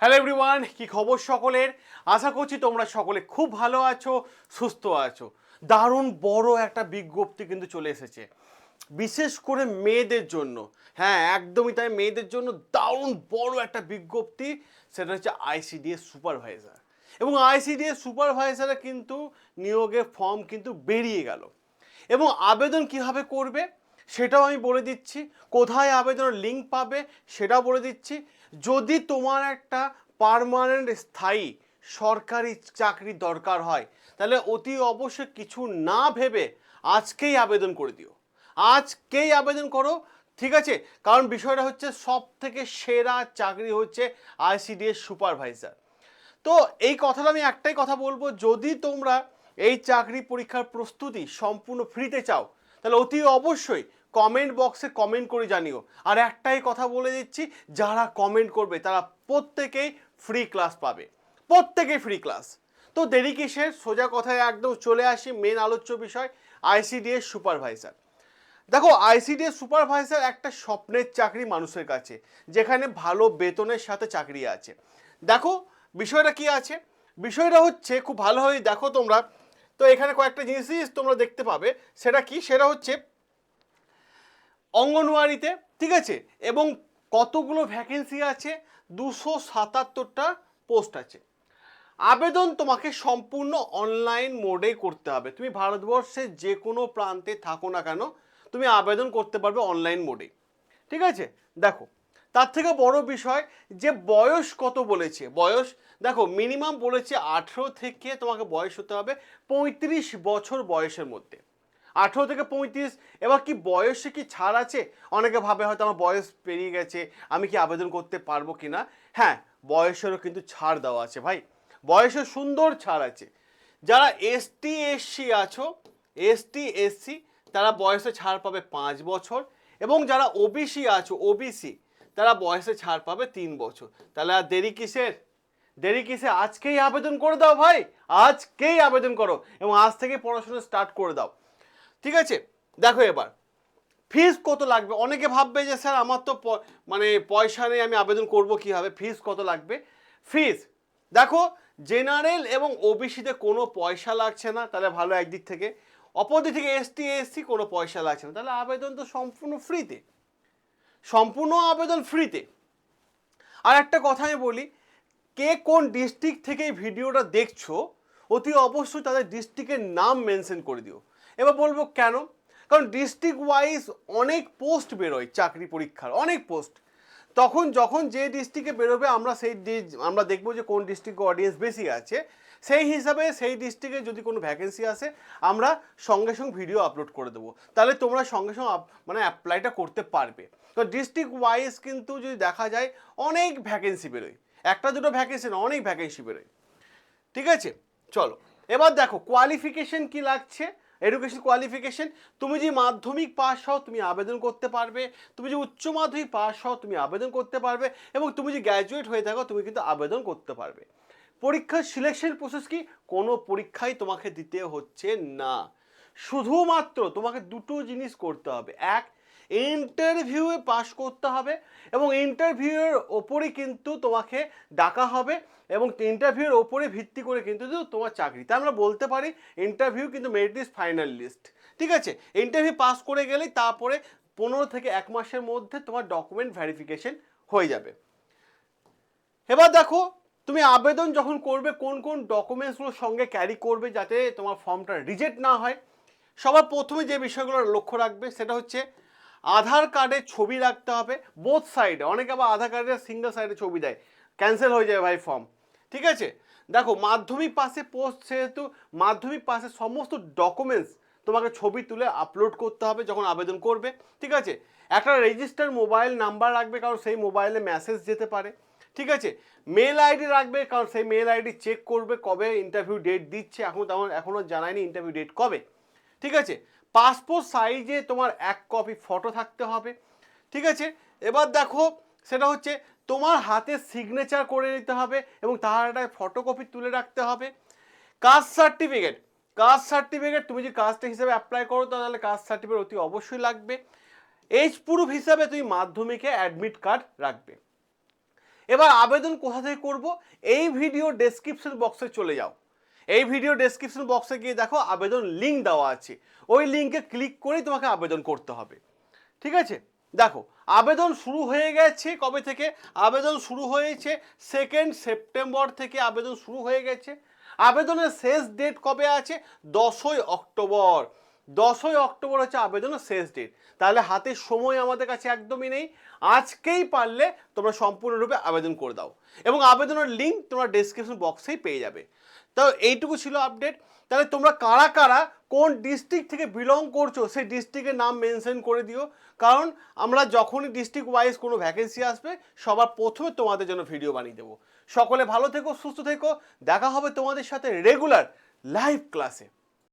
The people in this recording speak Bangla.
হ্যালো এভরিওয়ান কি খবর সকলের? আশা করছি তোমরা সকলে খুব ভালো আছো, সুস্থ আছো। দারুণ বড় একটা বিজ্ঞপ্তি কিন্তু চলে এসেছে। বিশেষ করে মেয়েদের জন্য। হ্যাঁ একদমই তাই, মেয়েদের জন্য দারুণ বড় একটা বিজ্ঞপ্তি, সেটা হচ্ছে আইসিডিএস সুপারভাইজার এবং আইসিডিএস সুপারভাইজারে কিন্তু নিয়োগের ফর্ম কিন্তু বেরিয়ে গেল। এবং আবেদন কীভাবে করবে? সেটাও আমি বলে দিচ্ছি। কোথায় আবেদনের লিঙ্ক পাবে সেটাও বলে দিচ্ছি। যদি তোমার একটা পার্মানেন্ট স্থায়ী সরকারি চাকরি দরকার হয়, তাহলে অতি অবশ্যই কিছু না ভেবে আজকেই আবেদন করে দিও। আজকেই আবেদন করো, ঠিক আছে? কারণ বিষয়টা হচ্ছে সব থেকে সেরা চাকরি হচ্ছে আইসিডিএস সুপারভাইজার তো এই কথাটা আমি একটাই কথা বলব, যদি তোমরা এই চাকরি পরীক্ষার প্রস্তুতি সম্পূর্ণ ফ্রিতে চাও, তাহলে অতি অবশ্যই কমেন্ট বক্সে কমেন্ট করে জানিও। আর একটাই কথা বলে দিচ্ছি, যারা কমেন্ট করবে, তারা প্রত্যেকেই ফ্রি ক্লাস পাবে। প্রত্যেকেই ফ্রি ক্লাস তো দেরি কিসের? সোজা কথায় একদম চলে আসি মেন আলোচ্য বিষয় আইসিডিএস সুপারভাইজার দেখো আইসিডিএস সুপারভাইজার একটা স্বপ্নের চাকরি মানুষের কাছে, যেখানে ভালো বেতনের সাথে চাকরি আছে। দেখো, বিষয়টা কি আছে? বিষয়টা হচ্ছে, খুব ভালোভাবে দেখো তোমরা। তো এখানে কয়েকটা জিনিসই তোমরা দেখতে পাবে। সেটা কি? সেটা হচ্ছে অঙ্গনওয়াড়িতে, ঠিক আছে? এবং কতগুলো ভ্যাকেন্সি আছে? দুশো সাতাত্তরটা পোস্ট আছে। আবেদন তোমাকে সম্পূর্ণ অনলাইন মোডে করতে হবে। তুমি ভারতবর্ষের যে কোনো প্রান্তে থাকো না কেন, তুমি আবেদন করতে পারবে অনলাইন মোডে ঠিক আছে? দেখো, তার থেকে বড় বিষয় যে বয়স কত বলেছে? বয়স, দেখো মিনিমাম বলেছে আঠেরো থেকে তোমাকে বয়স হতে হবে পঁয়ত্রিশ বছর বয়সের মধ্যে। আঠেরো থেকে পঁয়ত্রিশ, এবার কি বয়সে কি ছাড় আছে? অনেকে ভাবে হয়তো আমার বয়স পেরিয়ে গেছে, আমি কি আবেদন করতে পারব কি না হ্যাঁ বয়সেরও কিন্তু ছাড় দেওয়া আছে ভাই। বয়সে সুন্দর ছাড় আছে। যারা এসটি এসসি আছো এসটি এসসি তারা বয়সে ছাড় পাবে পাঁচ বছর এবং যারা ওবিসি আছো ওবিসি তারা বয়সে ছাড় পাবে তিন বছর। তাহলে আর দেরি কিসের? দেরি কিসে আজকেই আবেদন করে দাও ভাই। আজকেই আবেদন করো এবং আজ থেকে পড়াশোনা স্টার্ট করে দাও। ঠিক আছে? দেখো এবার। ফিস কত লাগবে? অনেকে ভাববে যে, স্যার, আমার তো মানে পয়সা নেই, আমি আবেদন করব কীভাবে? ফিস কত লাগবে? ফিস দেখো জেনারেল এবং ওবিসিতে কোনো পয়সা লাগছে না, তাহলে ভালো একদিক থেকে। অপরদিক থেকে এসটি এসসি কোনো পয়সা লাগছে না, তাহলে আবেদন তো সম্পূর্ণ ফ্রিতে সম্পূর্ণ আবেদন ফ্রিতে আর একটা কথা আমি বলি, কে কোন ডিস্ট্রিক্ট থেকে ভিডিওটা দেখছ, অতি অবশ্যই তাদের ডিস্ট্রিক্টের নাম মেনশন করে দিও। এবার বলব কেন? কারণ ডিস্ট্রিক্ট ওয়াইজ অনেক পোস্ট বেরোয় চাকরি পরীক্ষার, অনেক পোস্ট তখন যখন যে ডিস্ট্রিক্টে বেরোবে, আমরা সেই আমরা দেখব যে কোন ডিস্ট্রিক্টে অডিয়েন্স বেশি আছে। সেই হিসাবে সেই ডিস্ট্রিক্টে যদি কোনো ভ্যাকেন্সি আসে, আমরা সঙ্গে সঙ্গে ভিডিও আপলোড করে দেবো। তাহলে তোমরা সঙ্গে সঙ্গে মানে অ্যাপ্লাইটা করতে পারবে। তো ডিস্ট্রিক্ট ওয়াইজ কিন্তু যদি দেখা যায়, অনেক ভ্যাকেন্সি বেরোয়। একটা দুটো ভ্যাকেন্সি না, অনেক ভ্যাকেন্সি বেরোয়। ঠিক আছে? চলো। এবার দেখো কোয়ালিফিকেশন কি লাগছে? এডুকেশন কোয়ালিফিকেশন তুমি যে মাধ্যমিক পাস হও, তুমি আবেদন করতে পারবে। তুমি যে উচ্চ মাধ্যমিক পাস হও, তুমি আবেদন করতে পারবে। এবং তুমি যে গ্র্যাজুয়েট হয়ে থাকো, তুমি কিন্তু আবেদন করতে পারবে। পরীক্ষার সিলেকশন প্রসেস কি? কোনো পরীক্ষাই তোমাকে দিতে হচ্ছে না। শুধুমাত্র তোমাকে দুটো জিনিস করতে হবে। এক ইন্টারভিউয়ে পাশ করতে হবে এবং ইন্টারভিউয়ের ওপরই কিন্তু তোমাকে ডাকা হবে এবং ইন্টারভিউয়ের ওপরে ভিত্তি করে কিন্তু তোমার চাকরি। তাই আমরা বলতে পারি ইন্টারভিউ কিন্তু মেরিট লিস্ট ফাইনাল লিস্ট ঠিক আছে? ইন্টারভিউ পাস করে গেলেই তারপরে পনেরো থেকে এক মাসের মধ্যে তোমার ডকুমেন্ট ভেরিফিকেশন হয়ে যাবে। এবার দেখো, তুমি আবেদন যখন করবে, কোন কোন ডকুমেন্টসগুলোর সঙ্গে ক্যারি করবে যাতে তোমার ফর্মটা রিজেক্ট না হয়? সবার প্রথমে যে বিষয়গুলো লক্ষ্য রাখবে সেটা হচ্ছে আধার কার্ডের ছবি রাখতে হবে বোথ সাইডে অনেকে আবার আধার কার্ডের সিঙ্গেল সাইডে ছবি দেয়। ক্যান্সেল হয়ে যায় ভাই ফর্ম ঠিক আছে? দেখো, মাধ্যমিক পাশে পোস্ট সেহেতু মাধ্যমিক পাশে সমস্ত ডকুমেন্টস তোমাকে ছবি তুলে আপলোড করতে হবে যখন আবেদন করবে। ঠিক আছে? একটা রেজিস্টার মোবাইল নাম্বার রাখবে, কারণ সেই মোবাইলে মেসেজ যেতে পারে। ঠিক আছে? মেল আইডি রাখবে, কারণ সেই মেল আইডি চেক করবে কবে ইন্টারভিউ ডেট দিচ্ছে। এখন তেমন এখনও জানায়নি ইন্টারভিউ ডেট কবে। ঠিক আছে? পাসপোর্ট সাইজে তোমার এক কপি ফটো থাকতে হবে, ঠিক আছে? এবার দেখো, সেটা হচ্ছে তোমার হাতে সিগনেচার করে নিতে হবে এবং তার একটা ফটোকপি তুলে রাখতে হবে। কাস্ট সার্টিফিকেট কাস্ট সার্টিফিকেট তুমি যদি কাস্ট হিসাবে অ্যাপ্লাই করো, তাহলে কাস্ট সার্টিফিকেট অতি অবশ্যই লাগবে। এজ প্রুফ হিসাবে তুমি মাধ্যমিকে অ্যাডমিট কার্ড রাখবে। এবার আবেদন কোথা থেকে করব? এই ভিডিও ডেসক্রিপশন বক্সে চলে যাও। এই ভিডিও ডেসক্রিপশন বক্সে গিয়ে দেখো আবেদন লিঙ্ক দেওয়া আছে। ওই লিঙ্কে ক্লিক করেই তোমাকে আবেদন করতে হবে। ঠিক আছে? দেখো, আবেদন শুরু হয়ে গেছে কবে থেকে? আবেদন শুরু হয়েছে সেকেন্ড সেপ্টেম্বর থেকে আবেদন শুরু হয়ে গেছে। আবেদনের শেষ ডেট কবে আছে? দশই অক্টোবর দশই অক্টোবর হচ্ছে আবেদনের শেষ ডেট তাহলে হাতে সময় আমাদের কাছে একদমই নেই। আজকেই পারলে তোমরা সম্পূর্ণরূপে আবেদন করে দাও। এবং আবেদনের লিঙ্ক তোমরা ডেসক্রিপশন বক্সেই পেয়ে যাবে। তো এইটুকু ছিল আপডেট তাহলে তোমরা কারা কারা কোন ডিস্ট্রিক্ট থেকে বিলং করছ, সেই ডিস্ট্রিক্টের নাম মেনশন করে দিও। কারণ আমরা যখনই ডিস্ট্রিক্ট ওয়াইজ কোনো ভ্যাকেন্সি আসবে, সবার প্রথমে তোমাদের জন্য ভিডিও বানিয়ে দেবো। সকলে ভালো থেকো, সুস্থ থেকো। দেখা হবে তোমাদের সাথে রেগুলার লাইভ ক্লাসে